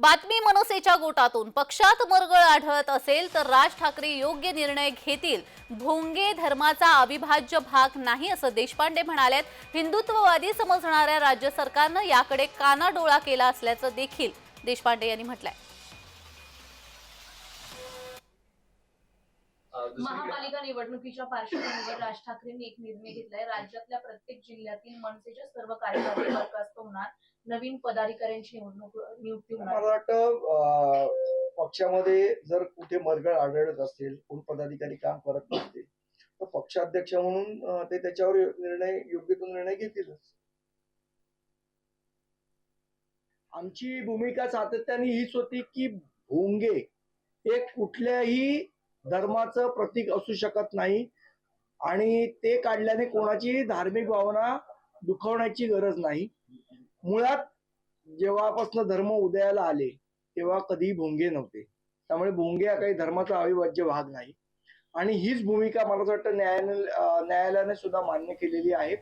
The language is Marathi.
बातमी मनसेच्या गोटातून. पक्षात मरगळ आढळत असेल तर राज ठाकरे योग्य निर्णय घेतील. भोंगे धर्माचा अविभाज्य भाग नाही असं देशपांडे म्हणाल्यात हिंदुत्ववादी समजणाऱ्या राज्य सरकारनं याकडे कानाडोळा केला असल्याचं देखील देशपांडे यांनी म्हटलंय. महापालिका निवडणुकीच्या पार्श्वभूमीवर राज ठाकरेंनी एक निर्णय घेतलाय. राज्यातल्या प्रत्येक जिल्ह्यातील मनसेच्या सर्व कार्यकर्ते बरखास्त होणार. नवीन पदाधिकाऱ्यांची निवडणूक नियुक्ती होणार. मला वाटतं पक्षामध्ये जर कुठे मरगळ आढळत असेल कोण पदाधिकारी काम करत नसतील तर पक्षाध्यक्ष म्हणून अं, ते त्याच्यावर निर्णय योग्य तो निर्णय घेतीलच. आमची भूमिका सातत्याने हीच होती की भोंगे हे कुठल्याही धर्माचं प्रतीक असू शकत नाही आणि ते काढल्याने कोणाची धार्मिक भावना दुखवण्याची गरज नाही. मुळात जेव्हापासून धर्म उदयाला आले तेव्हा कधी भोंगे नव्हते. त्यामुळे भोंगे हा काही धर्माचा अविभाज्य भाग नाही. आणि हीच भूमिका मला असं वाटतं न्यायालय न्यायालयाने सुद्धा मान्य केलेली आहे.